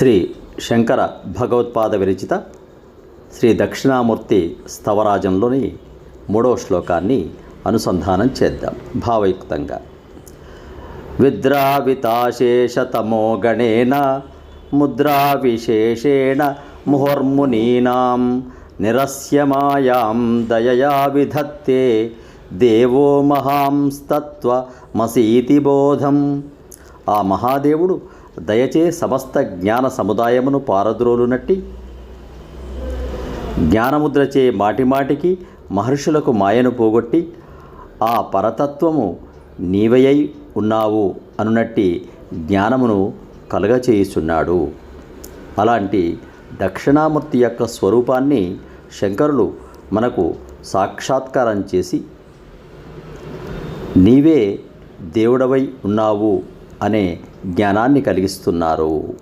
శ్రీ శంకర భగవత్పాద విరచిత శ్రీ దక్షిణామూర్తి స్థవరాజంలోని మూడవ శ్లోకాన్ని అనుసంధానం చేద్దాం భావయుక్తంగా. విద్రావితాశేషతమో గణేన ముద్రా విశేషేణ నిరస్యమాయాం దయయా విధత్తే దేవో మహాంస్తత్వమసీతి బోధం. ఆ మహాదేవుడు దయచే సమస్త జ్ఞాన సముదాయమును పారద్రోలునట్టి జ్ఞానముద్రచే మాటిమాటికి మహర్షులకు మాయను పోగొట్టి ఆ పరతత్వము నీవయై ఉన్నావు అనునట్టి జ్ఞానమును కలగచేయుచున్నాడు. అలాంటి దక్షిణామూర్తి యొక్క స్వరూపాన్ని శంకరులు మనకు సాక్షాత్కారం చేసి నీవే దేవుడవై ఉన్నావు అనే జ్ఞానాన్ని కలిగిస్తున్నారు.